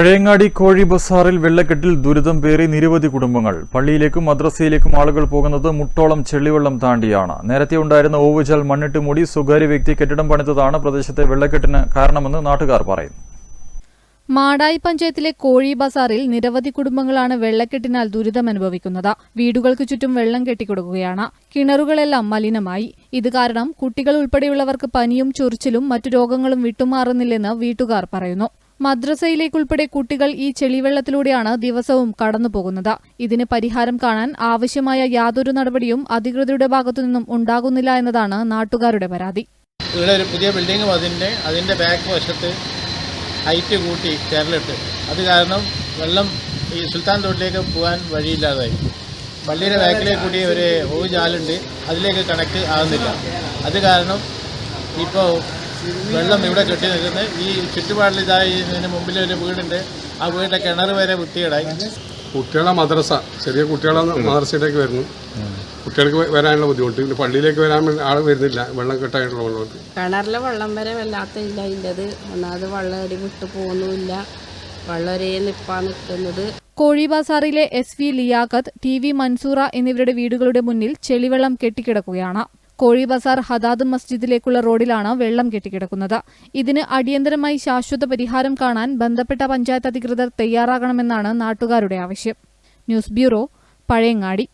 പഴയങ്ങാടി കോഴി ബസാറിൽ വെള്ളക്കെട്ടിൽ ദുരിതം പേറി നിരവധി കുടുംബങ്ങൾ. പള്ളിയിലേക്കും മദ്രസയിലേക്കും ആളുകൾ പോകുന്നത് മുട്ടോളം ചെള്ളിവെള്ളം താണ്ടിയാണ്. നേരത്തെ ഉണ്ടായിരുന്ന ഓവുചാൽ മണ്ണിട്ട് മൂടി സ്വകാര്യ വ്യക്തി കെട്ടിടം പണിതതാണ് പ്രദേശത്തെ വെള്ളക്കെട്ടിന് കാരണമെന്ന് നാട്ടുകാർ പറയുന്നു മാടായി പഞ്ചായത്തിലെ കോഴി ബസാറിൽ നിരവധി കുടുംബങ്ങളാണ് വെള്ളക്കെട്ടിനാൽ ദുരിതമനുഭവിക്കുന്നത് വീടുകൾക്ക് ചുറ്റും വെള്ളം കെട്ടിക്കൊടുക്കുകയാണ്. കിണറുകളെല്ലാം മലിനമായി. ഇത് കാരണം കുട്ടികൾ ഉൾപ്പെടെയുള്ളവർക്ക് പനിയും ചൊറിച്ചിലും മറ്റു രോഗങ്ങളും വിട്ടുമാറുന്നില്ലെന്ന് വീട്ടുകാർ പറയുന്നു. മദ്രസയിലേക്കുൾപ്പെടെ കുട്ടികൾ ഈ ചെളിവെള്ളത്തിലൂടെയാണ് ദിവസവും കടന്നുപോകുന്നത്. ഇതിന് പരിഹാരം കാണാൻ ആവശ്യമായ യാതൊരു നടപടിയും അധികൃതരുടെ ഭാഗത്തുനിന്നും ഉണ്ടാകുന്നില്ല എന്നതാണ് നാട്ടുകാരുടെ പരാതി. ഇവിടെ ഒരു പുതിയ ബിൽഡിംഗ് അതിന്റെ അതിന്റെ ബാക്ക് വശത്ത് ഹൈറ്റ് കൂട്ടി ചേരലിട്ട് അത് കാരണം വെള്ളം ഈ സുൽത്താൻ തോട്ടിലേക്ക് പോകാൻ വഴിയില്ലാതായി. പള്ളിയുടെ ബാക്കിലേക്ക് കൂടി ഒരു ഓജാലുണ്ട് അതിലേക്ക് കണക്ട് ആകുന്നില്ല. അത് കാരണം ഇപ്പോൾ വെള്ളം ഇവിടെ കെട്ടി നിൽക്കുന്നത്. ഈ ചുറ്റുപാടിൽ ഇതായി ഇതിന് മുമ്പിൽ ഒരു വീടുണ്ട്. ആ വീടിന്റെ കിണർ വരെ വൃത്തിയിടായി കുട്ടികളെ മദ്രസ ചെറിയ കുട്ടികളെ മദ്രസയിലേക്ക് വരുന്നു. കുട്ടികൾക്ക് വരാനുള്ള ബുദ്ധിമുട്ട്. പിന്നെ പള്ളിയിലേക്ക് വരാൻ ആൾ വരുന്നില്ല. വെള്ളം കെട്ടായിട്ടുള്ള വെള്ളമുണ്ട് കിണറിലെ വെള്ളം വരെ വല്ലാത്ത ഇല്ല അതിന്റെ ഒന്നാമത് വെള്ളം അടി വിട്ടു പോകുന്നുമില്ല വളരെ ഒരേ നിപ്പാ നിൽക്കുന്നത്. കോഴിബാസാറിലെ S V Liyaqat T V Mansoora എന്നിവരുടെ വീടുകളുടെ മുന്നിൽ ചെളിവെള്ളം കെട്ടിക്കിടക്കുകയാണ്. കോഴി ബസാർ ഹദാദ് മസ്ജിദിലേക്കുള്ള റോഡിലാണ് വെള്ളം കെട്ടിക്കിടക്കുന്നത്. ഇതിന് അടിയന്തരമായി ശാശ്വത പരിഹാരം കാണാൻ ബന്ധപ്പെട്ട പഞ്ചായത്ത് അധികൃതർ തയ്യാറാകണമെന്നാണ് നാട്ടുകാരുടെ ആവശ്യം. News bureau Pazhayangadi.